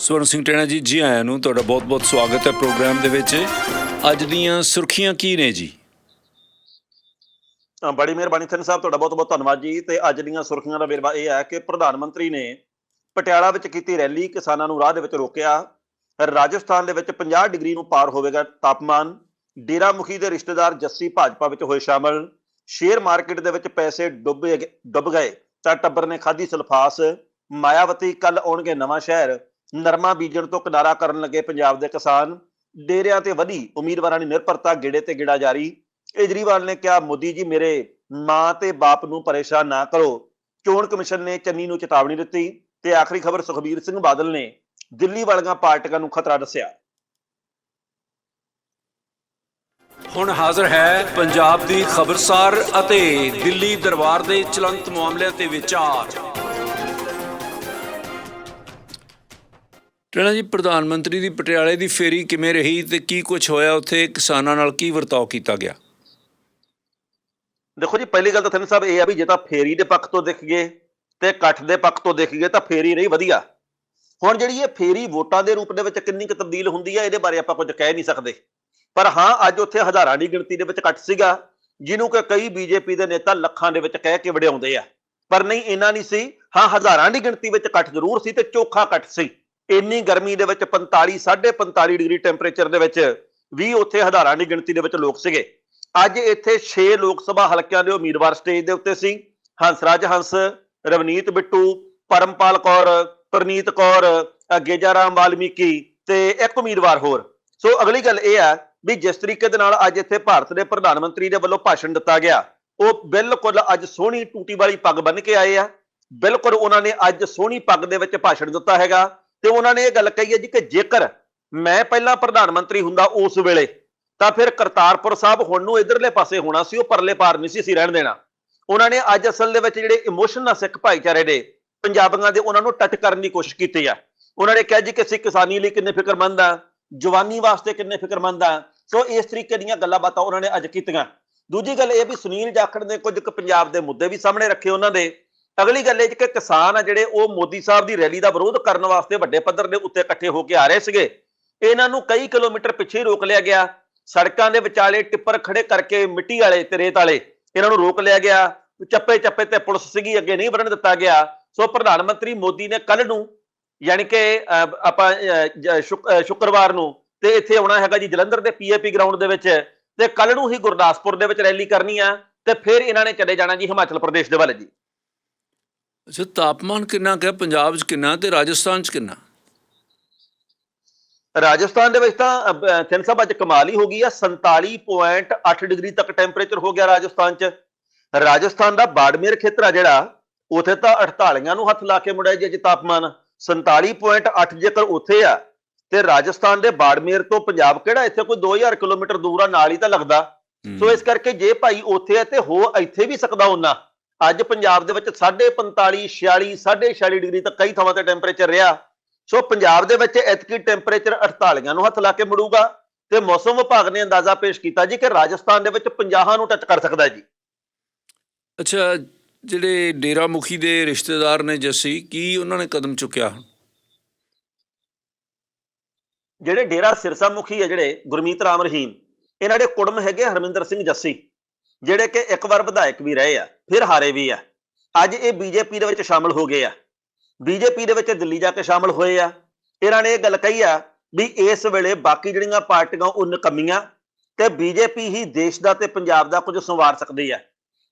ਸਵਰਨ ਸਿੰਘ ਟੈਣਾ ਜੀ ਜੀ ਆਇਆਂ ਨੂੰ ਤੁਹਾਡਾ ਬਹੁਤ-ਬਹੁਤ ਸਵਾਗਤ ਹੈ ਪ੍ਰੋਗਰਾਮ ਦੇ ਵਿੱਚ। ਅੱਜ ਦੀਆਂ ਸੁਰਖੀਆਂ ਕੀ ਨੇ ਜੀ? ਬੜੀ ਮਿਹਰਬਾਨੀ ਥਨ ਸਾਹਿਬ, ਤੁਹਾਡਾ ਬਹੁਤ ਬਹੁਤ ਧੰਨਵਾਦ ਜੀ। ਤੇ ਅੱਜ ਦੀਆਂ ਸੁਰਖੀਆਂ ਦਾ ਵੇਰਵਾ ਇਹ ਹੈ ਕਿ ਪ੍ਰਧਾਨ ਮੰਤਰੀ ਨੇ ਪਟਿਆਲਾ ਵਿੱਚ ਕੀਤੀ ਰੈਲੀ ਕਿਸਾਨਾਂ ਨੂੰ ਰਾਹ ਦੇ ਵਿੱਚ ਰੋਕਿਆ। ਰਾਜਸਥਾਨ ਦੇ ਵਿੱਚ 50 ਡਿਗਰੀ ਨੂੰ ਪਾਰ ਹੋਵੇਗਾ ਤਾਪਮਾਨ। ਡੇਰਾ ਮੁਖੀ ਦੇ ਰਿਸ਼ਤੇਦਾਰ ਜੱਸੀ ਭਾਜਪਾ ਵਿੱਚ ਹੋਏ ਸ਼ਾਮਲ। ਸ਼ੇਅਰ ਮਾਰਕੀਟ ਦੇ ਵਿੱਚ ਪੈਸੇ ਡੁੱਬ ਗਏ- ਡੁੱਬ ਗਏ ਤਾਂ ਟੱਬਰ ਨੇ ਖਾਧੀ ਸਲਫਾਸ। ਮਾਇਆਵਤੀ ਕੱਲ ਆਉਣਗੇ ਨਵਾਂ ਸ਼ਹਿਰ। ਨਰਮਾ ਬੀਜਣ ਤੋਂ ਕਿਨਾਰਾ ਕਰਨ ਲੱਗੇ ਪੰਜਾਬ ਦੇ ਕਿਸਾਨ ਡੇਰਿਆਂ ਤੇ ਵਧੀ ਉਮੀਦਵਾਰਾਂ ਦੀ ਨਿਰਭਰਤਾ ਗੇੜੇ ਤੇ ਗੇੜਾ ਜਾਰੀ। ਕੇਜਰੀਵਾਲ ਨੇ ਕਿਹਾ, ਮੋਦੀ ਜੀ, ਮੇਰੇ ਮਾਂ ਤੇ ਬਾਪ ਨੂੰ ਪਰੇਸ਼ਾਨ ਨਾ ਕਰੋ। ਚੋਣ ਕਮਿਸ਼ਨ ਨੇ ਚੰਨੀ ਨੂੰ ਚੇਤਾਵਨੀ ਦਿੱਤੀ ਤੇ ਆਖਰੀ ਖਬਰ ਸੁਖਬੀਰ ਸਿੰਘ ਬਾਦਲ ਨੇ ਦਿੱਲੀ ਵਾਲੀਆਂ ਪਾਰਟੀਆਂ ਨੂੰ ਖਤਰਾ ਦੱਸਿਆ। ਹੁਣ ਹਾਜ਼ਰ ਹੈ ਪੰਜਾਬ ਦੀ ਖਬਰਸਾਰ ਅਤੇ ਦਿੱਲੀ ਦਰਬਾਰ ਦੇ ਚਲੰਤ ਮਾਮਲਿਆਂ ਤੇ ਵਿਚਾਰ। ਟੈਣਾ ਜੀ, ਪ੍ਰਧਾਨ ਮੰਤਰੀ ਦੀ ਪਟਿਆਲੇ ਦੀ ਫੇਰੀ ਕਿਵੇਂ ਰਹੀ ਤੇ ਕੀ ਕੁਝ ਹੋਇਆ? ਉੱਥੇ ਕਿਸਾਨਾਂ ਨਾਲ ਕੀ ਵਰਤਾਓ ਕੀਤਾ ਗਿਆ? ਦੇਖੋ ਜੀ, ਪਹਿਲੀ ਗੱਲ ਤਾਂ ਥਨ ਸਾਹਿਬ ਇਹ ਆ ਵੀ ਜੇ ਤਾਂ ਫੇਰੀ ਦੇ ਪੱਖ ਤੋਂ ਦੇਖੀਏ ਤੇ ਇਕੱਠ ਦੇ ਪੱਖ ਤੋਂ ਦੇਖੀਏ ਤਾਂ ਫੇਰੀ ਰਹੀ ਵਧੀਆ। ਹੁਣ ਜਿਹੜੀ ਇਹ ਫੇਰੀ ਵੋਟਾਂ ਦੇ ਰੂਪ ਦੇ ਵਿੱਚ ਕਿੰਨੀ ਕੁ ਤਬਦੀਲ ਹੁੰਦੀ ਹੈ ਇਹਦੇ ਬਾਰੇ ਆਪਾਂ ਕੁਝ ਕਹਿ ਨਹੀਂ ਸਕਦੇ। ਪਰ ਹਾਂ, ਅੱਜ ਉੱਥੇ ਹਜ਼ਾਰਾਂ ਦੀ ਗਿਣਤੀ ਦੇ ਵਿੱਚ ਇਕੱਠ ਸੀਗਾ, ਜਿਹਨੂੰ ਕਿ ਕਈ ਬੀਜੇਪੀ ਦੇ ਨੇਤਾ ਲੱਖਾਂ ਦੇ ਵਿੱਚ ਕਹਿ ਕੇ ਵਡਿਆਉਂਦੇ ਆ। ਪਰ ਨਹੀਂ ਇਹਨਾਂ ਨਹੀਂ ਸੀ। ਹਾਂ, ਹਜ਼ਾਰਾਂ ਦੀ ਗਿਣਤੀ ਵਿੱਚ ਇਕੱਠ ਜ਼ਰੂਰ ਸੀ ਤੇ ਚੋਖਾ ਇਕੱਠ ਸੀ। ਇੰਨੀ ਗਰਮੀ ਦੇ ਵਿੱਚ 45 45 ਡਿਗਰੀ ਟੈਂਪਰੇਚਰ ਦੇ ਵਿੱਚ ਵੀ ਉੱਥੇ ਹਜ਼ਾਰਾਂ ਦੀ ਗਿਣਤੀ ਦੇ ਵਿੱਚ ਲੋਕ ਸੀਗੇ। ਅੱਜ ਇੱਥੇ 6 ਲੋਕ ਸਭਾ ਹਲਕਿਆਂ ਦੇ ਉਮੀਦਵਾਰ ਸਟੇਜ ਦੇ ਉੱਤੇ ਸੀ। ਹੰਸਰਾਜ ਹੰਸ ਰਵਨੀਤ ਬਿੱਟੂ ਪਰਮਪਾਲ ਕੌਰ ਪ੍ਰਨੀਤ ਕੌਰ ਅ, ਗੇਜਾਰਾਮ ਵਾਲਮੀਕੀ ਤੇ ਇੱਕ ਉਮੀਦਵਾਰ ਹੋਰ। ਸੋ ਅਗਲੀ ਗੱਲ ਇਹ ਹੈ ਵੀ ਜਿਸ ਤਰੀਕੇ ਦੇ ਨਾਲ ਅੱਜ ਇੱਥੇ ਭਾਰਤ ਦੇ ਪ੍ਰਧਾਨ ਮੰਤਰੀ ਦੇ ਵੱਲੋਂ ਭਾਸ਼ਣ ਦਿੱਤਾ ਗਿਆ ਉਹ ਬਿਲਕੁਲ ਅੱਜ ਸੋਹਣੀ ਟੂਟੀ ਵਾਲੀ ਪੱਗ ਬੰਨ ਕੇ ਆਏ ਆ। ਬਿਲਕੁਲ ਉਹਨਾਂ ਨੇ ਅੱਜ ਸੋਹਣੀ ਪੱਗ ਦੇ ਵਿੱਚ ਭਾਸ਼ਣ ਦਿੱਤਾ ਹੈਗਾ। ਤੇ ਉਹਨਾਂ ਨੇ ਇਹ ਗੱਲ ਕਹੀ ਹੈ ਜੀ ਕਿ ਜੇਕਰ ਮੈਂ ਪਹਿਲਾਂ ਪ੍ਰਧਾਨ ਮੰਤਰੀ ਹੁੰਦਾ ਉਸ ਵੇਲੇ, ਤਾਂ ਫਿਰ ਕਰਤਾਰਪੁਰ ਸਾਹਿਬ ਹੁਣ ਨੂੰ ਇਧਰਲੇ ਪਾਸੇ ਹੋਣਾ ਸੀ, ਉਹ ਪਰਲੇ ਪਾਰ ਨਹੀਂ ਸੀ ਅਸੀਂ ਰਹਿਣ ਦੇਣਾ। ਉਹਨਾਂ ਨੇ ਅੱਜ ਅਸਲ ਦੇ ਵਿੱਚ ਜਿਹੜੇ ਇਮੋਸ਼ਨ ਨਾਲ ਸਿੱਖ ਭਾਈਚਾਰੇ ਦੇ, ਪੰਜਾਬੀਆਂ ਦੇ ਉਹਨਾਂ ਨੂੰ ਟੱਚ ਕਰਨ ਦੀ ਕੋਸ਼ਿਸ਼ ਕੀਤੀ ਆ। ਉਹਨਾਂ ਨੇ ਕਿਹਾ ਜੀ ਕਿ ਅਸੀਂ ਕਿਸਾਨੀ ਲਈ ਕਿੰਨੇ ਫਿਕਰਮੰਦ ਆ, ਜਵਾਨੀ ਵਾਸਤੇ ਕਿੰਨੇ ਫਿਕਰਮੰਦ ਆ। ਸੋ ਇਸ ਤਰੀਕੇ ਦੀਆਂ ਗੱਲਾਂ ਬਾਤਾਂ ਉਹਨਾਂ ਨੇ ਅੱਜ ਕੀਤੀਆਂ। ਦੂਜੀ ਗੱਲ ਇਹ ਵੀ ਸੁਨੀਲ ਜਾਖੜ ਨੇ ਕੁਝ ਕੁ ਪੰਜਾਬ ਦੇ ਮੁੱਦੇ ਵੀ ਸਾਹਮਣੇ ਰੱਖੇ ਉਹਨਾਂ ਦੇ। ਅਗਲੀ ਗੱਲ ਇਹ ਜੀ ਕਿ ਕਿਸਾਨ ਆ ਜਿਹੜੇ ਉਹ ਮੋਦੀ ਸਾਹਿਬ ਦੀ ਰੈਲੀ ਦਾ ਵਿਰੋਧ ਕਰਨ ਵਾਸਤੇ ਵੱਡੇ ਪੱਧਰ ਦੇ ਉੱਤੇ ਇਕੱਠੇ ਹੋ ਕੇ ਆ ਰਹੇ ਸੀਗੇ। ਇਹਨਾਂ ਨੂੰ ਕਈ ਕਿਲੋਮੀਟਰ ਪਿੱਛੇ ਹੀ ਰੋਕ ਲਿਆ ਗਿਆ। ਸੜਕਾਂ ਦੇ ਵਿਚਾਲੇ ਟਿੱਪਰ ਖੜੇ ਕਰਕੇ ਮਿੱਟੀ ਵਾਲੇ ਤੇ ਰੇਤ ਵਾਲੇ ਇਹਨਾਂ ਨੂੰ ਰੋਕ ਲਿਆ ਗਿਆ। ਚੱਪੇ ਚੱਪੇ ਤੇ ਪੁਲਿਸ ਸੀਗੀ ਅੱਗੇ ਨਹੀਂ ਵਧਣ ਦਿੱਤਾ ਗਿਆ। ਸੋ ਪ੍ਰਧਾਨ ਮੰਤਰੀ ਮੋਦੀ ਨੇ ਕੱਲ ਨੂੰ ਯਾਨੀ ਕਿ ਅਹ, ਆਪਾਂ ਅਹ, ਸ਼ੁੱਕਰਵਾਰ ਨੂੰ ਤੇ ਇੱਥੇ ਆਉਣਾ ਹੈਗਾ ਜੀ ਜਲੰਧਰ ਦੇ ਪੀਏਪੀ ਗਰਾਊਂਡ ਦੇ ਵਿੱਚ ਤੇ ਕੱਲ ਨੂੰ ਹੀ ਗੁਰਦਾਸਪੁਰ ਦੇ ਵਿੱਚ ਰੈਲੀ ਕਰਨੀ ਆ ਤੇ ਫਿਰ ਇਹਨਾਂ ਨੇ ਚਲੇ ਜਾਣਾ ਜੀ ਹਿਮਾਚਲ ਪ੍ਰਦੇਸ਼ ਦੇ ਵੱਲ ਜੀ। ਅੱਛਾ ਤਾਪਮਾਨ ਕਿੰਨਾ ਕੁ ਹੈ? ਪੰਜਾਬ 'ਚ ਕਿੰਨਾ ਤੇ ਰਾਜਸਥਾਨ 'ਚ ਕਿੰਨਾ? ਰਾਜਸਥਾਨ ਦੇ ਵਿੱਚ ਤਾਂ ਥਿੰਨ ਸਾਹਿਬ ਅੱਜ ਕਮਾਲ ਹੀ ਹੋ ਗਈ ਆ। 47.8 ਡਿਗਰੀ ਤੱਕ ਟੈਂਪਰੇਚਰ ਹੋ ਗਿਆ ਰਾਜਸਥਾਨ 'ਚ। ਰਾਜਸਥਾਨ ਦਾ ਬਾੜਮੇਰ ਖੇਤਰ ਆ ਜਿਹੜਾ ਉਥੇ ਤਾਂ 48 ਨੂੰ ਹੱਥ ਲਾ ਕੇ ਮੁੜਿਆ ਜੀ ਅੱਜ ਤਾਪਮਾਨ। 47.8 ਜੇਕਰ ਉਥੇ ਆ ਤੇ ਰਾਜਸਥਾਨ ਦੇ ਬਾੜਮੇਰ ਤੋਂ ਪੰਜਾਬ ਕਿਹੜਾ? ਇੱਥੇ ਕੋਈ 2000 ਕਿਲੋਮੀਟਰ ਦੂਰ ਆ ਨਾਲ ਹੀ ਤਾਂ ਲੱਗਦਾ। ਸੋ ਇਸ ਕਰਕੇ ਜੇ ਭਾਈ ਉੱਥੇ ਹੈ ਤੇ ਹੋ ਇੱਥੇ ਵੀ ਸਕਦਾ ਉਹਨਾਂ ਅੱਜ ਪੰਜਾਬ ਦੇ ਵਿੱਚ 45 46 46 ਡਿਗਰੀ ਤੱਕ ਕਈ ਥਾਵਾਂ ਤੇ ਟੈਂਪਰੇਚਰ ਰਿਹਾ। ਸੋ ਪੰਜਾਬ ਦੇ ਵਿੱਚ ਐਤਕੀ ਟੈਂਪਰੇਚਰ 48 ਨੂੰ ਹੱਥ ਲਾ ਕੇ ਮੁੜੂਗਾ ਤੇ ਮੌਸਮ ਵਿਭਾਗ ਨੇ ਅੰਦਾਜ਼ਾ ਪੇਸ਼ ਕੀਤਾ ਜੀ ਕਿ ਰਾਜਸਥਾਨ ਦੇ ਵਿੱਚ 50 ਨੂੰ ਟੱਚ ਕਰ ਸਕਦਾ ਜੀ। ਅੱਛਾ ਜਿਹੜੇ ਡੇਰਾ ਮੁਖੀ ਦੇ ਰਿਸ਼ਤੇਦਾਰ ਨੇ ਜੱਸੀ ਕੀ ਉਹਨਾਂ ਨੇ ਕਦਮ ਚੁੱਕਿਆ? ਜਿਹੜੇ ਡੇਰਾ ਸਿਰਸਾ ਮੁਖੀ ਹੈ ਜਿਹੜੇ ਗੁਰਮੀਤ ਰਾਮ ਰਹੀਮ ਇਹਨਾਂ ਦੇ ਕੁੜਮ ਹੈਗੇ ਹਰਮਿੰਦਰ ਸਿੰਘ ਜੱਸੀ। ਜਿਹੜੇ ਕਿ ਇੱਕ ਵਾਰ ਵਿਧਾਇਕ ਵੀ ਰਹੇ ਆ, ਫਿਰ ਹਾਰੇ ਵੀ ਆ। ਅੱਜ ਇਹ ਬੀਜੇਪੀ ਦੇ ਵਿੱਚ ਸ਼ਾਮਲ ਹੋ ਗਏ ਆ। ਬੀਜੇਪੀ ਦੇ ਵਿੱਚ ਦਿੱਲੀ ਜਾ ਕੇ ਸ਼ਾਮਲ ਹੋਏ ਆ। ਇਹਨਾਂ ਨੇ ਇਹ ਗੱਲ ਕਹੀ ਆ ਵੀ ਇਸ ਵੇਲੇ ਬਾਕੀ ਜਿਹੜੀਆਂ ਪਾਰਟੀਆਂ ਉਹ ਨਕਮੀਆਂ ਤੇ ਬੀਜੇਪੀ ਹੀ ਦੇਸ਼ ਦਾ ਤੇ ਪੰਜਾਬ ਦਾ ਕੁਝ ਸੰਵਾਰ ਸਕਦੀ ਆ।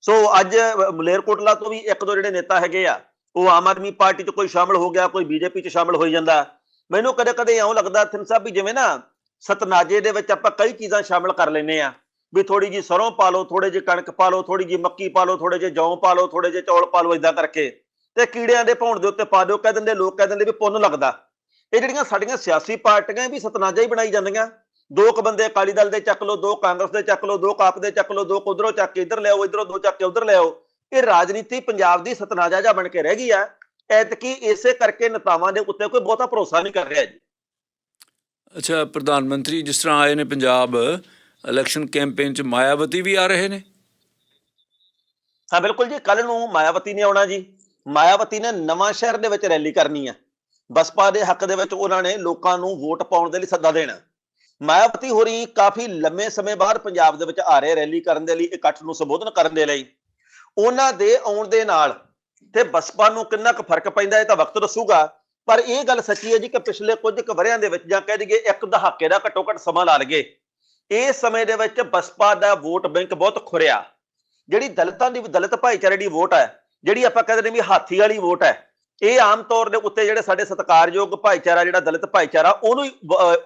ਸੋ ਅੱਜ ਮਲੇਰਕੋਟਲਾ ਤੋਂ ਵੀ ਇੱਕ ਦੋ ਜਿਹੜੇ ਨੇਤਾ ਹੈਗੇ ਆ, ਉਹ ਆਮ ਆਦਮੀ ਪਾਰਟੀ 'ਚ ਕੋਈ ਸ਼ਾਮਲ ਹੋ ਗਿਆ, ਕੋਈ ਬੀਜੇਪੀ 'ਚ ਸ਼ਾਮਲ ਹੋਈ ਜਾਂਦਾ। ਮੈਨੂੰ ਕਦੇ ਕਦੇ ਇਉਂ ਲੱਗਦਾ, ਥਿੰਨ ਸਾਹਿਬ ਵੀ ਜਿਵੇਂ ਨਾ ਸਤਨਾਜੇ ਦੇ ਵਿੱਚ ਆਪਾਂ ਕਈ ਚੀਜ਼ਾਂ ਸ਼ਾਮਲ ਕਰ ਲੈਨੇ ਆ। ਵੀ ਥੋੜੀ ਜੀ ਸਰੋਂ ਪਾ ਲਓ ਥੋੜੇ ਜਿਹੇ ਕਣਕ ਪਾ ਲਓ ਥੋੜੀ ਜੀ ਮੱਕੀ ਪਾ ਲਓ ਥੋੜੇ ਜਿਹੇ ਜੌਂ ਪਾ ਲਓ ਥੋੜੇ ਜੇ ਚੌਲ ਪਾ ਲਓ ਇਦਾਂ ਕਰਕੇ ਤੇ ਕੀੜਿਆਂ ਦੇ ਭੌਣ ਦੇ ਉੱਤੇ ਪਾ ਦਿਓ, ਕਹਿ ਦਿੰਦੇ ਲੋਕ ਕਹਿ ਦਿੰਦੇ ਵੀ ਪੁੰਨ ਲੱਗਦਾ। ਇਹ ਜਿਹੜੀਆਂ ਸਾਡੀਆਂ ਸਿਆਸੀ ਪਾਰਟੀਆਂ ਵੀ ਸਤਨਾਜਾ ਹੀ ਬਣਾਈ ਜਾਂਦੀਆਂ। ਦੋ ਕੁ ਬੰਦੇ ਅਕਾਲੀ ਦਲ ਦੇ ਚੱਕ ਲਓ, ਦੋ ਕਾਂਗਰਸ ਦੇ ਚੱਕ ਲਓ, ਦੋ ਕਾਪ ਦੇ ਚੱਕ ਲਓ, ਦੋ ਉਧਰੋਂ ਚੱਕ ਕੇ ਇੱਧਰ ਲਿਆਓ, ਇੱਧਰੋਂ ਦੋ ਚੱਕ ਕੇ ਉੱਧਰ ਲਿਆਓ। ਇਹ ਰਾਜਨੀਤੀ ਪੰਜਾਬ ਦੀ ਸਤਨਾਜਾ ਜਾ ਬਣ ਕੇ ਰਹਿ ਗਈ ਆ। ਐਤਕੀ ਇਸੇ ਕਰਕੇ ਨੇਤਾਵਾਂ ਦੇ ਉੱਤੇ ਕੋਈ ਬਹੁਤਾ ਭਰੋਸਾ ਨਹੀਂ ਕਰ ਰਿਹਾ ਜੀ। ਅੱਛਾ, ਪ੍ਰਧਾਨ ਮੰਤਰੀ, ਜਿਸ ਤਰ੍ਹਾਂ ਆਏ ਨੇ ਪੰਜਾਬ ਇਲੈਕਸ਼ਨ ਕੈਂਪੇਨ 'ਚ ਮਾਇਆਵਤੀ ਵੀ ਆ ਰਹੇ ਨੇ? ਹਾਂ, ਬਿਲਕੁਲ ਜੀ। ਕੱਲ ਨੂੰ ਮਾਇਆਵਤੀ ਨੇ ਆਉਣਾ ਜੀ। ਮਾਇਆਵਤੀ ਨੇ ਨਵਾਂ ਸ਼ਹਿਰ ਦੇ ਵਿੱਚ ਰੈਲੀ ਕਰਨੀ ਆ। ਬਸਪਾ ਦੇ ਹੱਕ ਦੇ ਵਿੱਚ ਉਹਨਾਂ ਨੇ ਲੋਕਾਂ ਨੂੰ ਵੋਟ ਪਾਉਣ ਦੇ ਲਈ ਸੱਦਾ ਦੇਣਾ। ਮਾਇਆਵਤੀ ਹੋਰੀ ਕਾਫੀ ਲੰਮੇ ਸਮੇਂ ਬਾਅਦ ਪੰਜਾਬ ਦੇ ਵਿੱਚ ਆ ਰਹੇ ਰੈਲੀ ਕਰਨ ਦੇ ਲਈ, ਇਕੱਠ ਨੂੰ ਸੰਬੋਧਨ ਕਰਨ ਦੇ ਲਈ। ਉਹਨਾਂ ਦੇ ਆਉਣ ਦੇ ਨਾਲ ਤੇ ਬਸਪਾ ਨੂੰ ਕਿੰਨਾ ਕੁ ਫ਼ਰਕ ਪੈਂਦਾ ਇਹ ਤਾਂ ਵਕਤ ਦੱਸੂਗਾ। ਪਰ ਇਹ ਗੱਲ ਸੱਚੀ ਹੈ ਜੀ ਕਿ ਪਿਛਲੇ ਕੁਝ ਕੁ ਵਰਿਆਂ ਦੇ ਵਿੱਚ ਜਾਂ ਕਹਿ ਦਈਏ ਇੱਕ ਦਹਾਕੇ ਦਾ ਘੱਟੋ ਘੱਟ ਸਮਾਂ ਲਾ ਲਈਏ। ਇਸ ਸਮੇਂ ਦੇ ਵਿੱਚ ਬਸਪਾ ਦਾ ਵੋਟ ਬੈਂਕ ਬਹੁਤ ਖੁਰਿਆ। ਜਿਹੜੀ ਦਲਿਤਾਂ ਦੀ, ਦਲਿਤ ਭਾਈਚਾਰੇ ਦੀ ਵੋਟ ਹੈ, ਜਿਹੜੀ ਆਪਾਂ ਕਹਿੰਦੇ ਨੇ ਵੀ ਹਾਥੀ ਵਾਲੀ ਵੋਟ ਹੈ, ਇਹ ਆਮ ਤੌਰ ਦੇ ਉੱਤੇ ਜਿਹੜੇ ਸਾਡੇ ਸਤਿਕਾਰਯੋਗ ਭਾਈਚਾਰਾ, ਜਿਹੜਾ ਦਲਿਤ ਭਾਈਚਾਰਾ, ਉਹਨੂੰ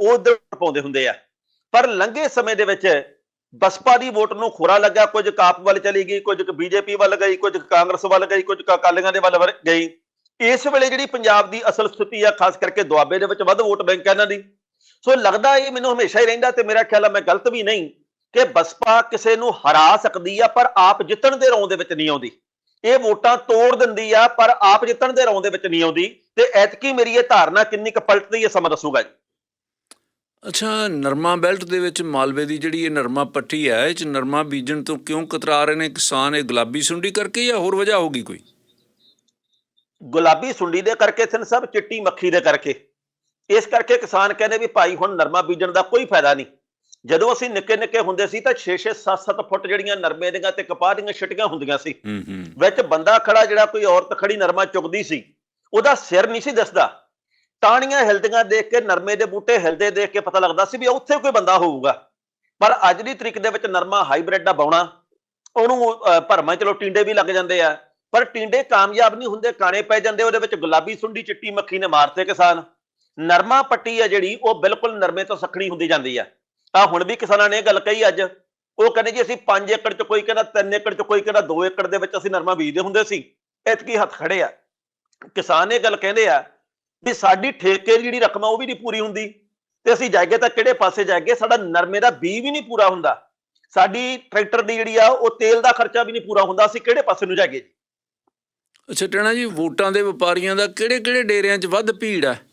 ਉਹ ਉਧਰ ਪਾਉਂਦੇ ਹੁੰਦੇ ਆ। ਪਰ ਲੰਘੇ ਸਮੇਂ ਦੇ ਵਿੱਚ ਬਸਪਾ ਦੀ ਵੋਟ ਨੂੰ ਖੁਰਾ ਲੱਗਾ ਕੁਝ ਕਾਪ ਵੱਲ ਚਲੀ ਗਈ, ਕੁਝ ਬੀਜੇਪੀ ਵੱਲ ਗਈ, ਕੁਝ ਕਾਂਗਰਸ ਵੱਲ ਗਈ, ਕੁਝ ਅਕਾਲੀਆਂ ਦੇ ਵੱਲ ਵਰ- ਗਈ। ਇਸ ਵੇਲੇ ਜਿਹੜੀ ਪੰਜਾਬ ਦੀ ਅਸਲ ਸਥਿਤੀ ਆ, ਖਾਸ ਕਰਕੇ ਦੁਆਬੇ ਦੇ ਵਿੱਚ ਵੱਧ ਵੋਟ ਬੈਂਕ ਹੈ ਇਹਨਾਂ ਦੀ। ਸੋ ਲੱਗਦਾ ਇਹ ਮੈਨੂੰ ਹਮੇਸ਼ਾ ਹੀ ਰਹਿੰਦਾ ਤੇ ਮੇਰਾ ਖਿਆਲ ਆ ਮੈਂ ਗਲਤ ਵੀ ਨਹੀਂ ਕਿ ਬਸਪਾ ਕਿਸੇ ਨੂੰ ਹਰਾ ਸਕਦੀ ਆ ਪਰ ਆਪ ਜਿੱਤਣ ਦੇ ਰੌਂ ਦੇ ਵਿੱਚ ਨਹੀਂ ਆਉਂਦੀ। ਇਹ ਵੋਟਾਂ ਤੋੜ ਦਿੰਦੀ ਆ ਪਰ ਆਪ ਜਿੱਤਣ ਦੇ ਰੌਂ ਦੇ ਵਿੱਚ ਨਹੀਂ ਆਉਂਦੀ। ਤੇ ਐਤਕੀ ਮੇਰੀ ਇਹ ਧਾਰਨਾ ਕਿੰਨੀ ਕੁ ਪਲਟਦੀ ਹੈ ਸਮਾਂ ਦੱਸੂਗਾ ਜੀ। ਅੱਛਾ ਨਰਮਾ ਬੈਲਟ ਦੇ ਵਿੱਚ ਮਾਲਵੇ ਦੀ ਜਿਹੜੀ ਇਹ ਨਰਮਾ ਪੱਟੀ ਹੈ ਇਹ ਚ ਨਰਮਾ ਬੀਜਣ ਤੋਂ ਕਿਉਂ ਕਤਰਾ ਰਹੇ ਨੇ? ਕਿਸਾਨ ਇਹ ਗੁਲਾਬੀ ਸੁੰਡੀ ਕਰਕੇ ਜਾਂ ਹੋਰ ਵਜ੍ਹਾ ਹੋਗੀ ਕੋਈ? ਗੁਲਾਬੀ ਸੁੰਡੀ ਦੇ ਕਰਕੇ ਥਨ ਸਭ ਚਿੱਟੀ ਮੱਖੀ ਦੇ ਕਰਕੇ। ਇਸ ਕਰਕੇ ਕਿਸਾਨ ਕਹਿੰਦੇ ਵੀ ਭਾਈ ਹੁਣ ਨਰਮਾ ਬੀਜਣ ਦਾ ਕੋਈ ਫਾਇਦਾ ਨਹੀਂ। ਜਦੋਂ ਅਸੀਂ ਨਿੱਕੇ ਨਿੱਕੇ ਹੁੰਦੇ ਸੀ ਤਾਂ 6-6 7-7 ਫੁੱਟ ਜਿਹੜੀਆਂ ਨਰਮੇ ਦੀਆਂ ਤੇ ਕਪਾਹ ਦੀਆਂ ਛਿਟੀਆਂ ਹੁੰਦੀਆਂ ਸੀ। ਵਿੱਚ ਬੰਦਾ ਖੜਾ ਜਿਹੜਾ ਕੋਈ ਔਰਤ ਖੜੀ ਨਰਮਾ ਚੁਗਦੀ ਸੀ ਉਹਦਾ ਸਿਰ ਨਹੀਂ ਸੀ ਦਿਸਦਾ। ਟਾਹਣੀਆਂ ਹਿਲਦੀਆਂ ਦੇਖ ਕੇ ਨਰਮੇ ਦੇ ਬੂਟੇ ਹਿਲਦੇ ਦੇਖ ਕੇ ਪਤਾ ਲੱਗਦਾ ਸੀ ਵੀ ਉੱਥੇ ਕੋਈ ਬੰਦਾ ਹੋਊਗਾ। ਪਰ ਅੱਜ ਦੀ ਤਰੀਕ ਦੇ ਵਿੱਚ ਨਰਮਾ ਹਾਈਬ੍ਰਿਡ ਦਾ ਬਾਉਣਾ ਉਹਨੂੰ ਭਰਮਾਂ ਚਲੋ ਟਿੰਡੇ ਵੀ ਲੱਗ ਜਾਂਦੇ ਆ। ਪਰ ਟਿੰਡੇ ਕਾਮਯਾਬ ਨਹੀਂ ਹੁੰਦੇ ਕਾਣੇ ਪੈ ਜਾਂਦੇ ਉਹਦੇ ਵਿੱਚ ਗੁਲਾਬੀ ਸੁੰਡੀ ਚਿੱਟੀ ਮੱਖੀ ਨੇ ਮਾਰਤੇ ਕਿਸਾਨ। ਨਰਮਾ ਪੱਟੀ ਆ ਜਿਹੜੀ, ਉਹ ਬਿਲਕੁਲ ਨਰਮੇ ਤੋਂ ਸਖਣੀ ਹੁੰਦੀ ਜਾਂਦੀ ਆ। ਆ ਹੁਣ ਵੀ ਕਿਸਾਨਾਂ ਨੇ ਇਹ ਗੱਲ ਕਹੀ ਅੱਜ। ਉਹ ਕਹਿੰਦੇ ਜੀ ਅਸੀਂ 5 ਏਕੜ 'ਚ ਕੋਈ ਕਹਿੰਦਾ 3 ਏਕੜ 'ਚ ਕੋਈ ਕਹਿੰਦਾ 2 ਏਕੜ ਦੇ ਵਿੱਚ ਅਸੀਂ ਨਰਮਾ ਬੀਜਦੇ ਹੁੰਦੇ ਸੀ। ਇਤਕੀ ਹੱਥ ਖੜੇ ਆ? ਕਿਸਾਨ ਇਹ ਗੱਲ ਕਹਿੰਦੇ ਆ ਵੀ ਸਾਡੀ ਠੇਕੇ ਦੀ ਜਿਹੜੀ ਰਕਮ ਆ, ਉਹ ਵੀ ਨਹੀਂ ਪੂਰੀ ਹੁੰਦੀ। ਤੇ ਅਸੀਂ ਜਾਗੇ ਤਾਂ ਕਿਹੜੇ ਪਾਸੇ ਜਾਗੇ ਸਾਡਾ ਨਰਮੇ ਦਾ ਬੀਜ ਵੀ ਨਹੀਂ ਪੂਰਾ ਹੁੰਦਾ। ਸਾਡੀ ਟਰੈਕਟਰ ਦੀ ਜਿਹੜੀ ਆ, ਉਹ ਤੇਲ ਦਾ ਖਰਚਾ ਵੀ ਨਹੀਂ ਪੂਰਾ ਹੁੰਦਾ। ਅਸੀਂ ਕਿਹੜੇ ਪਾਸੇ ਨੂੰ ਜਾਗੇ ਜੀ? ਅੱਛਾ, ਟਣਾ ਜੀ, ਵੋਟਾਂ ਦੇ ਵਪਾਰੀਆਂ ਦਾ ਕਿਹੜੇ ਕਿਹੜੇ ਡੇਰਿਆਂ 'ਚ ਵੱਧ ਭੀੜ ਹੈ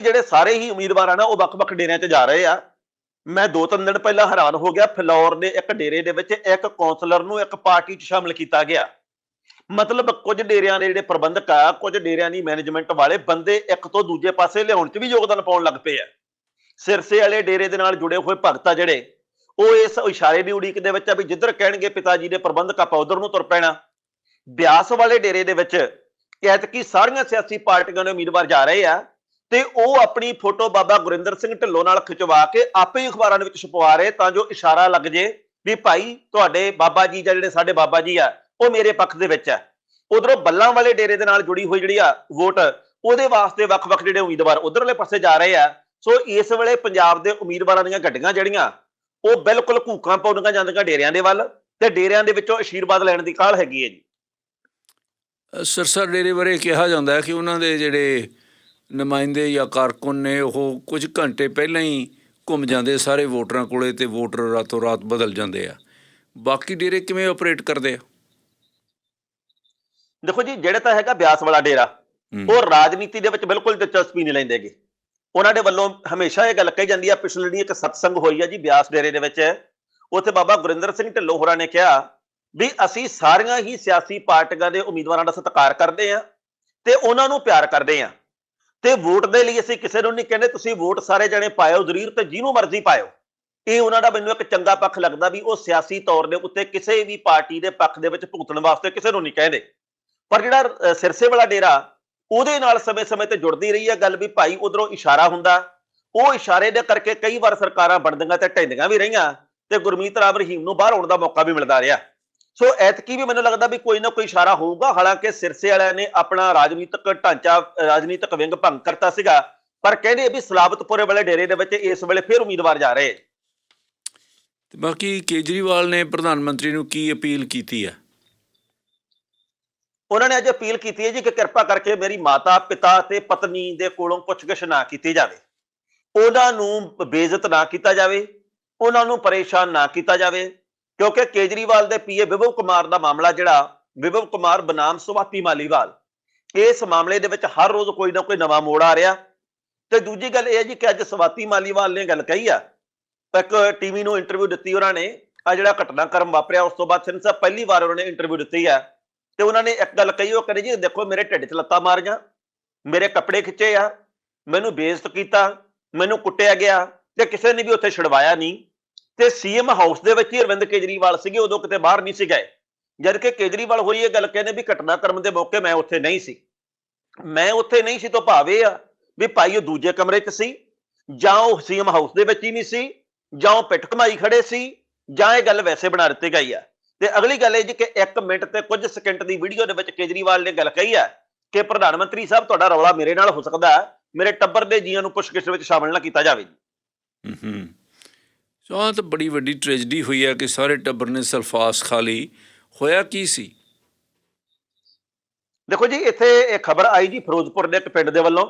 ਜਿਹੜੇ ਸਾਰੇ ਹੀ ਉਮੀਦਵਾਰ ਆ ਨਾ, ਉਹ ਵੱਖ-ਵੱਖ ਡੇਰਿਆਂ 'ਚ ਜਾ ਰਹੇ ਆ। ਮੈਂ ਦੋ ਤਿੰਨ ਦਿਨ ਪਹਿਲਾਂ ਹੈਰਾਨ ਹੋ ਗਿਆ, ਫਲੋਰ ਦੇ ਇੱਕ ਡੇਰੇ ਦੇ ਵਿੱਚ ਇੱਕ ਕਾਉਂਸਲਰ ਨੂੰ ਇੱਕ ਪਾਰਟੀ 'ਚ ਸ਼ਾਮਲ ਕੀਤਾ ਗਿਆ। ਮਤਲਬ ਕੁਝ ਡੇਰਿਆਂ ਦੇ ਜਿਹੜੇ ਪ੍ਰਬੰਧਕ ਆ, ਕੁਝ ਡੇਰਿਆਂ ਦੀ ਮੈਨੇਜਮੈਂਟ ਵਾਲੇ ਬੰਦੇ ਇੱਕ ਤੋਂ ਦੂਜੇ ਪਾਸੇ ਲਿਆਉਣ 'ਚ ਵੀ ਯੋਗਦਾਨ ਪਾਉਣ ਲੱਗ ਪਏ ਆ। ਸਿਰਸੇ ਵਾਲੇ ਡੇਰੇ ਦੇ ਨਾਲ ਜੁੜੇ ਹੋਏ ਭਗਤ ਆ ਜਿਹੜੇ, ਉਹ ਇਸ ਇਸ਼ਾਰੇ ਦੀ ਉਡੀਕ ਦੇ ਵਿੱਚ ਆ ਵੀ ਜਿੱਧਰ ਕਹਿਣਗੇ ਪਿਤਾ ਜੀ ਦੇ ਪ੍ਰਬੰਧਕ ਆਪਾਂ ਉਧਰ ਨੂੰ ਤੁਰ ਪੈਣਾ। ਬਿਆਸ ਵਾਲੇ ਡੇਰੇ ਦੇ ਵਿੱਚ ਐਤਕੀ ਸਾਰੀਆਂ ਸਿਆਸੀ ਪਾਰਟੀਆਂ ਦੇ ਉਮੀਦਵਾਰ ਜਾ ਰਹੇ ਆ ਤੇ ਉਹ ਆਪਣੀ ਫੋਟੋ ਬਾਬਾ ਗੁਰਿੰਦਰ ਸਿੰਘ ਢਿੱਲੋਂ ਨਾਲ ਖਿਚਵਾ ਕੇ ਆਪੇ ਹੀ ਅਖਬਾਰਾਂ ਦੇ ਵਿੱਚ ਛਪਵਾ ਰਹੇ ਤਾਂ ਜੋ ਇਸ਼ਾਰਾ ਲੱਗ ਜੇ ਵੀ ਭਾਈ ਤੁਹਾਡੇ ਬਾਬਾ ਜੀ ਜਾਂ ਜਿਹੜੇ ਸਾਡੇ ਬਾਬਾ ਜੀ ਆ, ਉਹ ਮੇਰੇ ਪੱਖ ਦੇ ਵਿੱਚ ਆ। ਉਧਰੋਂ ਬੱਲਾਂ ਵਾਲੇ ਡੇਰੇ ਦੇ ਨਾਲ ਜੁੜੀ ਹੋਈ ਜਿਹੜੀ ਆ ਵੋਟ, ਉਹਦੇ ਵਾਸਤੇ ਵੱਖ-ਵੱਖ ਜਿਹੜੇ ਉਮੀਦਵਾਰ ਉਧਰਲੇ ਪਾਸੇ ਜਾ ਰਹੇ ਆ। ਸੋ ਇਸ ਵੇਲੇ ਪੰਜਾਬ ਦੇ ਉਮੀਦਵਾਰਾਂ ਦੀਆਂ ਗੱਡੀਆਂ ਜਿਹੜੀਆਂ, ਉਹ ਬਿਲਕੁਲ ਘੂਕਾਂ ਪਾਉਂਦੀਆਂ ਜਾਂਦੀਆਂ ਡੇਰਿਆਂ ਦੇ ਵੱਲ ਤੇ ਡੇਰਿਆਂ ਦੇ ਵਿੱਚੋਂ ਅਸ਼ੀਰਵਾਦ ਲੈਣ ਦੀ ਕਾਹਲ ਹੈਗੀ ਹੈ ਜੀ। ਸਿਰਸਾ ਡੇਰੇ ਬਾਰੇ ਕਿਹਾ ਜਾਂਦਾ ਹੈ ਕਿ ਉਹਨਾਂ ਦੇ ਜਿਹੜੇ ਨੁਮਾਇੰਦੇ ਜਾਂ ਕਾਰਕੁਨ ਨੇ ਉਹ ਕੁਝ ਘੰਟੇ ਪਹਿਲਾਂ ਹੀ ਘੁੰਮ ਜਾਂਦੇ ਸਾਰੇ ਵੋਟਰਾਂ ਕੋਲੇ ਤੇ ਵੋਟਰ ਰਾਤੋਂ ਰਾਤ ਬਦਲ ਜਾਂਦੇ ਆ। ਬਾਕੀ ਡੇਰੇ ਕਿਵੇਂ ਆਪਰੇਟ ਕਰਦੇ ਆ? ਦੇਖੋ ਜੀ ਜਿਹੜੇ ਤਾਂ ਹੈਗਾ ਬਿਆਸ ਵਾਲਾ ਡੇਰਾ। ਉਹ ਰਾਜਨੀਤੀ ਦੇ ਵਿੱਚ ਬਿਲਕੁਲ ਦਿਲਚਸਪੀ ਨਹੀਂ ਲੈਂਦੇਗੇ ਉਹਨਾਂ ਦੇ ਵੱਲੋਂ ਹਮੇਸ਼ਾ ਇਹ ਗੱਲ ਕਹੀ ਜਾਂਦੀ ਆ ਪਿਛਲੇ ਜਿਹੜੀ ਇੱਕ ਸਤਸੰਗ ਹੋਈ ਆ ਜੀ ਬਿਆਸ ਡੇਰੇ ਦੇ ਵਿੱਚ ਉੱਥੇ ਬਾਬਾ ਗੁਰਿੰਦਰ ਸਿੰਘ ਢਿੱਲੋਂ ਹੋਰਾਂ ਨੇ ਕਿਹਾ ਵੀ ਅਸੀਂ ਸਾਰੀਆਂ ਹੀ ਸਿਆਸੀ ਪਾਰਟੀਆਂ ਦੇ ਉਮੀਦਵਾਰਾਂ ਦਾ ਸਤਿਕਾਰ ਕਰਦੇ ਆ ਤੇ ਉਹਨਾਂ ਨੂੰ ਪਿਆਰ ਕਰਦੇ ਆ ਤੇ ਵੋਟ ਦੇ ਲਈ ਅਸੀਂ ਕਿਸੇ ਨੂੰ ਨਹੀਂ ਕਹਿੰਦੇ, ਤੁਸੀਂ ਵੋਟ ਸਾਰੇ ਜਣੇ ਪਾਇਓ ਜ਼ਰੂਰ ਤੇ ਜਿਹਨੂੰ ਮਰਜ਼ੀ ਪਾਇਓ। ਇਹ ਉਹਨਾਂ ਦਾ ਮੈਨੂੰ ਇੱਕ ਚੰਗਾ ਪੱਖ ਲੱਗਦਾ ਵੀ ਉਹ ਸਿਆਸੀ ਤੌਰ ਦੇ ਉੱਤੇ ਕਿਸੇ ਵੀ ਪਾਰਟੀ ਦੇ ਪੱਖ ਦੇ ਵਿੱਚ ਭੁਗਤਣ ਵਾਸਤੇ ਕਿਸੇ ਨੂੰ ਨਹੀਂ ਕਹਿੰਦੇ। ਪਰ ਜਿਹੜਾ ਸਿਰਸੇ ਵਾਲਾ ਡੇਰਾ, ਉਹਦੇ ਨਾਲ ਸਮੇਂ-ਸਮੇਂ ਤੇ ਜੁੜਦੀ ਰਹੀ ਹੈ ਗੱਲ ਵੀ ਭਾਈ ਉਧਰੋਂ ਇਸ਼ਾਰਾ ਹੁੰਦਾ। ਉਹ ਇਸ਼ਾਰੇ ਦੇ ਕਰਕੇ ਕਈ ਵਾਰ ਸਰਕਾਰਾਂ ਬਣਦੀਆਂ ਤੇ ਢਹਿੰਦੀਆਂ ਵੀ ਰਹੀਆਂ ਤੇ ਗੁਰਮੀਤ ਰਾਮ ਰਹੀਮ ਨੂੰ ਬਾਹਰ ਆਉਣ ਦਾ ਮੌਕਾ ਵੀ ਮਿਲਦਾ ਰਿਹਾ। ਸੋ ਐਤਕੀ ਵੀ ਮੈਨੂੰ ਲੱਗਦਾ ਵੀ ਕੋਈ ਨਾ ਕੋਈ ਇਸ਼ਾਰਾ ਹੋਊਗਾ। ਹਾਲਾਂਕਿ ਸਿਰਸੇ ਵਾਲਿਆਂ ਨੇ ਆਪਣਾ ਰਾਜਨੀਤਿਕ ਢਾਂਚਾ ਰਾਜਨੀਤਿਕ ਵਿੰਗ ਭੰਗ ਕਰਤਾ ਸੀਗਾ। ਪਰ ਕਹਿੰਦੇ ਵੀ ਸਲਾਬਤਪੁਰੇ ਵਾਲੇ ਡੇਰੇ ਦੇ ਵਿੱਚ ਇਸ ਵੇਲੇ ਫਿਰ ਉਮੀਦਵਾਰ ਜਾ ਰਹੇ। ਤੇ ਬਾਕੀ ਕੇਜਰੀਵਾਲ ਨੇ ਪ੍ਰਧਾਨ ਮੰਤਰੀ ਨੂੰ ਕੀ ਅਪੀਲ ਕੀਤੀ ਹੈ? ਉਹਨਾਂ ਨੇ ਅੱਜ ਅਪੀਲ ਕੀਤੀ ਹੈ ਜੀ ਕਿ ਕਿਰਪਾ ਕਰਕੇ ਮੇਰੀ ਮਾਤਾ ਪਿਤਾ ਤੇ ਪਤਨੀ ਦੇ ਕੋਲੋਂ ਪੁੱਛਗਿੱਛ ਨਾ ਕੀਤੀ ਜਾਵੇ। ਉਹਨਾਂ ਨੂੰ ਬੇਇੱਜ਼ਤ ਨਾ ਕੀਤਾ ਜਾਵੇ। ਉਹਨਾਂ ਨੂੰ ਪਰੇਸ਼ਾਨ ਨਾ ਕੀਤਾ ਜਾਵੇ। ਕਿਉਂਕਿ ਕੇਜਰੀਵਾਲ ਦੇ ਪੀਏ ਵਿਭਵ ਕੁਮਾਰ ਦਾ ਮਾਮਲਾ ਜਿਹੜਾ, ਵਿਭਵ ਕੁਮਾਰ ਬਨਾਮ ਸੁਭਾਤੀ ਮਾਲੀਵਾਲ, ਇਸ ਮਾਮਲੇ ਦੇ ਵਿੱਚ ਹਰ ਰੋਜ਼ ਕੋਈ ਨਾ ਕੋਈ ਨਵਾਂ ਮੋੜ ਆ ਰਿਹਾ। ਤੇ ਦੂਜੀ ਗੱਲ ਇਹ ਹੈ ਜੀ ਕਿ ਅੱਜ ਸਵਾਤੀ ਮਾਲੀਵਾਲ ਨੇ ਗੱਲ ਕਹੀ ਆ, ਇੱਕ ਟੀਵੀ ਨੂੰ ਇੰਟਰਵਿਊ ਦਿੱਤੀ ਉਹਨਾਂ ਨੇ ਆ ਜਿਹੜਾ ਘਟਨਾਕ੍ਰਮ ਵਾਪਰਿਆ ਉਸ ਤੋਂ ਬਾਅਦ ਸਿੰਸਾ ਪਹਿਲੀ ਵਾਰ ਉਹਨਾਂ ਨੇ ਇੰਟਰਵਿਊ ਦਿੱਤੀ ਆ, ਤੇ ਉਹਨਾਂ ਨੇ ਇੱਕ ਗੱਲ ਕਹੀ, ਉਹ ਕਹਿੰਦੇ ਜੀ ਦੇਖੋ ਮੇਰੇ ਢਿੱਡ 'ਚ ਲੱਤਾਂ ਮਾਰੀਆਂ, ਮੇਰੇ ਕੱਪੜੇ ਖਿੱਚੇ ਆ, ਮੈਨੂੰ ਬੇਇੱਜ਼ਤ ਕੀਤਾ, ਮੈਨੂੰ ਕੁੱਟਿਆ ਗਿਆ, ਤੇ ਕਿਸੇ ਨੇ ਵੀ ਉੱਥੇ ਛਡਵਾਇਆ ਨਹੀਂ। ਤੇ ਸੀਐਮ ਹਾਊਸ ਦੇ ਵਿੱਚ ਹੀ ਅਰਵਿੰਦ ਕੇਜਰੀਵਾਲ ਸੀਗੇ, ਉਦੋਂ ਕਿਤੇ ਬਾਹਰ ਨਹੀਂ ਸੀ ਗਏ। ਜਦ ਕਿ ਕੇਜਰੀਵਾਲ ਹੋਈ ਇਹ ਗੱਲ ਕਹਿੰਦੇ ਵੀ ਘਟਨਾਕ੍ਰਮ ਦੇ ਮੌਕੇ ਮੈਂ ਉੱਥੇ ਨਹੀਂ ਸੀ। ਮੈਂ ਉੱਥੇ ਨਹੀਂ ਸੀ ਤਾਂ ਭਾਵ ਇਹ ਆ ਵੀ ਭਾਈ ਉਹ ਦੂਜੇ ਕਮਰੇ 'ਚ ਸੀ, ਜਾਂ ਉਹ ਸੀਐਮ ਹਾਊਸ ਦੇ ਵਿੱਚ ਹੀ ਨਹੀਂ ਸੀ, ਜਾਂ ਉਹ ਪਿੱਠ ਕਮਾਈ ਖੜੇ ਸੀ, ਜਾਂ ਇਹ ਗੱਲ ਵੈਸੇ ਬਣਾ ਦਿੱਤੀ ਗਈ ਆ। ਤੇ ਅਗਲੀ ਗੱਲ ਇਹ ਜੀ ਕਿ 1 ਮਿੰਟ ਤੇ ਕੁਝ ਸਕਿੰਟ ਦੀ ਵੀਡੀਓ ਦੇ ਵਿੱਚ ਕੇਜਰੀਵਾਲ ਨੇ ਗੱਲ ਕਹੀ ਆ ਕਿ ਪ੍ਰਧਾਨ ਮੰਤਰੀ ਸਾਹਿਬ, ਤੁਹਾਡਾ ਰੌਲਾ ਮੇਰੇ ਨਾਲ ਹੋ ਸਕਦਾ, ਮੇਰੇ ਟੱਬਰ ਦੇ ਜੀਆਂ ਨੂੰ ਪੁੱਛਗਿੱਛ ਵਿੱਚ ਸ਼ਾਮਲ ਨਾ ਕੀਤਾ ਜਾਵੇ ਹੂੰ ਹੂੰ। ਸੋ ਆਹ ਤਾਂ ਬੜੀ ਵੱਡੀ ਟ੍ਰੈਜਡੀ ਹੋਈ ਹੈ ਕਿ ਸਾਰੇ ਟੱਬਰ ਨੇ ਸਲਫਾਸ ਖਾ ਲਈ। ਹੋਇਆ ਕੀ ਸੀ? ਦੇਖੋ ਜੀ, ਇੱਥੇ ਇਹ ਖਬਰ ਆਈ ਜੀ ਫਿਰੋਜ਼ਪੁਰ ਦੇ ਇੱਕ ਪਿੰਡ ਦੇ ਵੱਲੋਂ।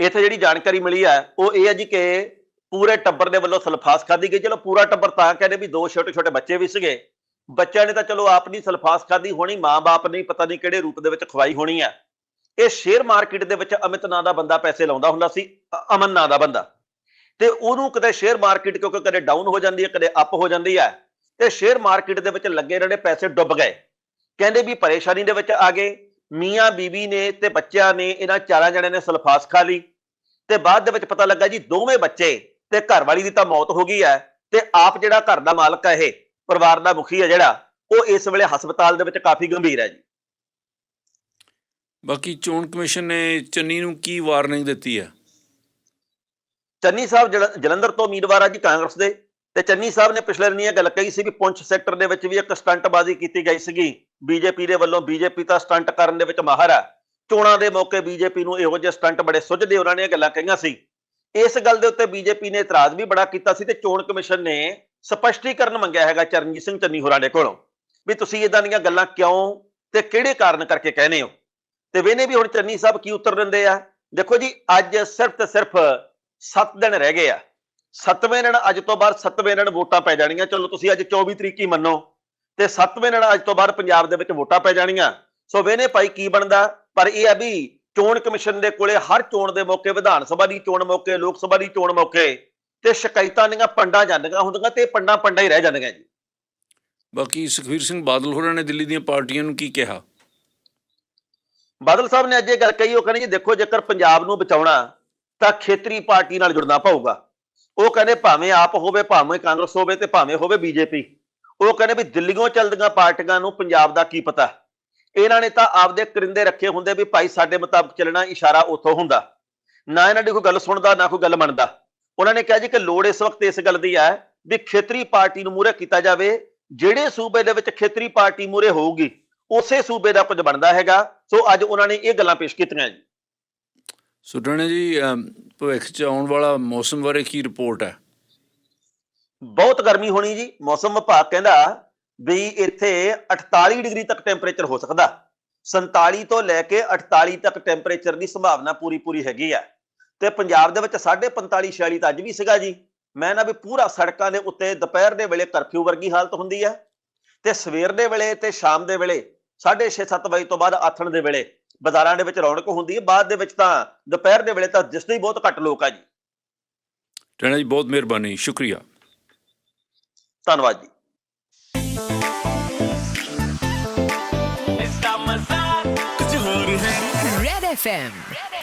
ਇੱਥੇ ਜਿਹੜੀ ਜਾਣਕਾਰੀ ਮਿਲੀ ਹੈ ਉਹ ਇਹ ਹੈ ਜੀ ਕਿ ਪੂਰੇ ਟੱਬਰ ਦੇ ਵੱਲੋਂ ਸਲਫਾਸ ਖਾਧੀ ਗਈ। ਚਲੋ ਪੂਰਾ ਟੱਬਰ ਤਾਂ ਕਹਿੰਦੇ ਵੀ ਦੋ ਛੋਟੇ ਛੋਟੇ ਬੱਚੇ ਵੀ ਸੀਗੇ। ਬੱਚਿਆਂ ਨੇ ਤਾਂ ਚਲੋ ਆਪ ਨਹੀਂ ਸਲਫਾਸ ਖਾਧੀ ਹੋਣੀ, ਮਾਂ-ਬਾਪ ਨਹੀਂ, ਪਤਾ ਨਹੀਂ ਕਿਹੜੇ ਰੂਪ ਦੇ ਵਿੱਚ ਖਵਾਈ ਹੋਣੀ ਆ। ਇਹ ਸ਼ੇਅਰ ਮਾਰਕੀਟ ਦੇ ਵਿੱਚ ਅਮਿਤ ਨਾਂ ਦਾ ਬੰਦਾ ਪੈਸੇ ਲਾਉਂਦਾ ਹੁੰਦਾ ਸੀ ਅਮਨ ਨਾਂ ਦਾ ਬੰਦਾ। ਤੇ ਉਹਨੂੰ ਕਦੇ ਸ਼ੇਅਰ ਮਾਰਕੀਟ ਕਿਉਂਕਿ ਕਦੇ ਡਾਊਨ ਹੋ ਜਾਂਦੀ ਹੈ, ਕਦੇ ਅਪ ਹੋ ਜਾਂਦੀ ਹੈ, ਤੇ ਸ਼ੇਅਰ ਮਾਰਕੀਟ ਦੇ ਵਿੱਚ ਲੱਗੇ ਜਿਹੜੇ ਪੈਸੇ ਡੁੱਬ ਗਏ। ਕਹਿੰਦੇ ਵੀ ਪਰੇਸ਼ਾਨੀ ਦੇ ਵਿੱਚ ਆ ਗਏ। ਮੀਆਂ ਬੀਬੀ ਨੇ ਤੇ ਬੱਚਿਆਂ ਨੇ ਇਹਨਾਂ ਚਾਰਾਂ ਜਣਿਆਂ ਨੇ ਸਲਫਾਸ ਖਾ ਲਈ। ਤੇ ਬਾਅਦ ਦੇ ਵਿੱਚ ਪਤਾ ਲੱਗਾ ਜੀ ਦੋਵੇਂ ਬੱਚੇ ਤੇ ਘਰਵਾਲੀ ਦੀ ਤਾਂ ਮੌਤ ਹੋ ਗਈ ਹੈ ਤੇ ਆਪ ਜਿਹੜਾ ਘਰ ਦਾ ਮਾਲਕ ਹੈ ਇਹ, ਪਰਿਵਾਰ ਦਾ ਮੁਖੀ ਹੈ ਜਿਹੜਾ, ਉਹ ਇਸ ਵੇਲੇ ਹਸਪਤਾਲ ਦੇ ਵਿੱਚ ਕਾਫੀ ਗੰਭੀਰ ਹੈ ਜੀ। ਬਾਕੀ ਚੋਣ ਕਮਿਸ਼ਨ ਨੇ ਚੰਨੀ ਨੂੰ ਕੀ ਵਾਰਨਿੰਗ ਦਿੱਤੀ ਹੈ? ਚੰਨੀ ਸਾਹਿਬ ਜਲ- ਜਲੰਧਰ ਤੋਂ ਉਮੀਦਵਾਰ ਆ ਜੀ ਕਾਂਗਰਸ ਦੇ, ਤੇ ਚੰਨੀ ਸਾਹਿਬ ਨੇ ਪਿਛਲੇ ਦਿਨੀ ਇਹ ਗੱਲ ਕਹੀ ਸੀ ਵੀ ਪੁੰਛ ਸੈਕਟਰ ਦੇ ਵਿੱਚ ਵੀ ਇੱਕ ਸਟੰਟਬਾਜ਼ੀ ਕੀਤੀ ਗਈ ਸੀਗੀ। ਬੀਜੇਪੀ ਦੇ ਵੱਲੋਂ ਬੀਜੇਪੀ ਤਾਂ ਸਟੰਟ ਕਰਨ ਦੇ ਵਿੱਚ ਮਾਹਰ ਆ। ਚੋਣਾਂ ਦੇ ਮੌਕੇ ਬੀਜੇਪੀ ਨੂੰ ਇਹੋ ਜਿਹੇ ਸਟੰਟ ਬੜੇ ਸੁੱਝਦੇ ਉਹਨਾਂ ਨੇ ਇਹ ਗੱਲਾਂ ਕਹੀਆਂ ਸੀ। ਇਸ ਗੱਲ ਦੇ ਉੱਤੇ ਬੀਜੇਪੀ ਨੇ ਇਤਰਾਜ਼ ਵੀ ਬੜਾ ਕੀਤਾ ਸੀ ਤੇ ਚੋਣ ਕਮਿਸ਼ਨ ਨੇ ਸਪਸ਼ਟੀਕਰਨ ਮੰਗਿਆ ਹੈਗਾ ਚਰਨਜੀਤ ਸਿੰਘ ਚੰਨੀ ਹੋਰਾਂ ਦੇ ਕੋਲੋਂ ਵੀ ਤੁਸੀਂ ਇਦਾਂ ਦੀਆਂ ਗੱਲਾਂ ਕਿਉਂ ਤੇ ਕਿਹੜੇ ਕਾਰਨ ਕਰਕੇ ਕਹਿੰਦੇ ਹੋ? ਤੇ ਵੇਨੇ ਵੀ ਹੁਣ ਚੰਨੀ ਸਾਹਿਬ ਕੀ ਉੱਤਰ ਦਿੰਦੇ ਆ? ਦੇਖੋ ਜੀ, ਅੱਜ ਸਿਰਫ ਤੇ ਸਿਰਫ 7 ਦਿਨ ਰਹਿ ਗਏ ਆ। 7ਵੇਂ ਦਿਨ ਅੱਜ ਤੋਂ ਬਾਅਦ 7ਵੇਂ ਦਿਨ ਵੋਟਾਂ ਪੈ ਜਾਣੀਆਂ। ਚਲੋ ਤੁਸੀਂ ਅੱਜ 24 ਤਰੀਕ ਹੀ ਮੰਨੋ। ਤੇ 7ਵੇਂ ਦਿਨ ਅੱਜ ਤੋਂ ਬਾਅਦ ਪੰਜਾਬ ਦੇ ਵਿੱਚ ਵੋਟਾਂ ਪੈ ਜਾਣੀਆਂ। ਸੋ ਵੇਨੇ ਭਾਈ ਕੀ ਬਣਦਾ? ਪਰ ਇਹ ਆ ਵੀ ਚੋਣ ਕਮਿਸ਼ਨ ਦੇ ਕੋਲੇ ਹਰ ਚੋਣ ਦੇ ਮੌਕੇ ਵਿਧਾਨ ਸਭਾ ਦੀ ਚੋਣ ਮੌਕੇ ਲੋਕ ਸਭਾ ਦੀ ਚੋਣ ਮੌਕੇ ਤੇ ਸ਼ਿਕਾਇਤਾਂ ਦੀਆਂ ਪੰਡਾਂ ਜਾਂਦੀਆਂ ਹੁੰਦੀਆਂ ਤੇ ਪੰਡਾਂ ਪੰਡਾਂ ਹੀ ਰਹਿ ਜਾਂਦੀਆਂ ਜੀ। ਬਾਕੀ ਸੁਖਵੀਰ ਸਿੰਘ ਬਾਦਲ ਹੋਰਾਂ ਨੇ ਦਿੱਲੀ ਦੀਆਂ ਪਾਰਟੀਆਂ ਨੂੰ ਕੀ ਕਿਹਾ? ਬਾਦਲ ਸਾਹਿਬ ਨੇ ਅੱਜ ਇਹ ਗੱਲ ਕਹੀ ਉਹ ਕਹਿੰਦੇ ਜੀ ਦੇਖੋ ਜੇਕਰ ਪੰਜਾਬ ਨੂੰ ਬਚਾਉਣਾ ਤਾਂ ਖੇਤਰੀ ਪਾਰਟੀ ਨਾਲ ਜੁੜਨਾ ਪਊਗਾ। ਉਹ ਕਹਿੰਦੇ ਭਾਵੇਂ ਆਪ ਹੋਵੇ, ਭਾਵੇਂ ਕਾਂਗਰਸ ਹੋਵੇ ਤੇ ਭਾਵੇਂ ਹੋਵੇ ਬੀਜੇਪੀ। ਉਹ ਕਹਿੰਦੇ ਵੀ ਦਿੱਲੀੋਂ ਚੱਲਦੀਆਂ ਪਾਰਟੀਆਂ ਨੂੰ ਪੰਜਾਬ ਦਾ ਕੀ ਪਤਾ। ਇਹਨਾਂ ਨੇ ਤਾਂ ਆਪਦੇ ਕਰਿੰਦੇ ਰੱਖੇ ਹੁੰਦੇ ਵੀ ਭਾਈ ਸਾਡੇ ਮੁਤਾਬਕ ਚੱਲਣਾ ਇਸ਼ਾਰਾ ਉੱਥੋਂ ਹੁੰਦਾ। ਨਾ ਇਹਨਾਂ ਦੀ ਕੋਈ ਗੱਲ ਸੁਣਦਾ, ਨਾ ਕੋਈ ਗੱਲ ਮੰਨਦਾ। ਉਹਨਾਂ ਨੇ ਕਿਹਾ ਜੀ ਕਿ ਲੋੜ ਇਸ ਵਕਤ ਇਸ ਗੱਲ ਦੀ ਹੈ ਵੀ ਖੇਤਰੀ ਪਾਰਟੀ ਨੂੰ ਮੂਹਰੇ ਕੀਤਾ ਜਾਵੇ। ਜਿਹੜੇ ਸੂਬੇ ਦੇ ਵਿੱਚ ਖੇਤਰੀ ਪਾਰਟੀ ਮੂਹਰੇ ਹੋਊਗੀ, ਉਸੇ ਸੂਬੇ ਦਾ ਕੁਝ ਬਣਦਾ ਹੈਗਾ। ਸੋ ਅੱਜ ਉਹਨਾਂ ਨੇ ਇਹ ਗੱਲਾਂ ਪੇਸ਼ ਕੀਤੀਆਂ ਜੀ। ਸੁਡਾਣਾ ਜੀ ਭਵਿੱਖ ਚ ਆਉਣ ਵਾਲਾ ਮੌਸਮ ਬਾਰੇ ਕੀ ਰਿਪੋਰਟ ਹੈ? ਬਹੁਤ ਗਰਮੀ ਹੋਣੀ ਜੀ। ਮੌਸਮ ਵਿਭਾਗ ਕਹਿੰਦਾ ਵੀ ਇੱਥੇ 48 ਡਿਗਰੀ ਤੱਕ ਟੈਂਪਰੇਚਰ ਹੋ ਸਕਦਾ। 47 ਤੋਂ ਲੈ ਕੇ 48 ਤੱਕ ਟੈਂਪਰੇਚਰ ਦੀ ਸੰਭਾਵਨਾ ਪੂਰੀ ਪੂਰੀ ਹੈਗੀ ਆ। ਤੇ ਪੰਜਾਬ ਦੇ ਵਿੱਚ 45 46 ਤਾਂ ਅੱਜ ਵੀ ਸੀਗਾ ਜੀ। ਮੈਂ ਨਾ ਵੀ ਪੂਰਾ ਸੜਕਾਂ ਦੇ ਉੱਤੇ ਦੁਪਹਿਰ ਦੇ ਵੇਲੇ ਕਰਫਿਊ ਵਰਗੀ ਹਾਲਤ ਹੁੰਦੀ ਹੈ ਤੇ ਸਵੇਰ ਦੇ ਵੇਲੇ ਤੇ ਸ਼ਾਮ ਦੇ ਵੇਲੇ 6:30 7 ਵਜੇ ਤੋਂ ਬਾਅਦ ਆਥਣ ਦੇ ਵੇਲੇ ਬਾਜ਼ਾਰਾਂ ਦੇ ਵਿੱਚ ਰੌਣਕ ਹੁੰਦੀ ਹੈ ਬਾਅਦ ਦੇ ਵਿੱਚ ਤਾਂ ਦੁਪਹਿਰ ਦੇ ਵੇਲੇ ਤਾਂ ਦਿਸਦੇ ਹੀ ਬਹੁਤ ਘੱਟ ਲੋਕ ਆ ਜੀ। ਟਾਣਾ ਜੀ ਬਹੁਤ ਮਿਹਰਬਾਨੀ ਸ਼ੁਕਰੀਆ। ਧੰਨਵਾਦ ਜੀ। Red FM.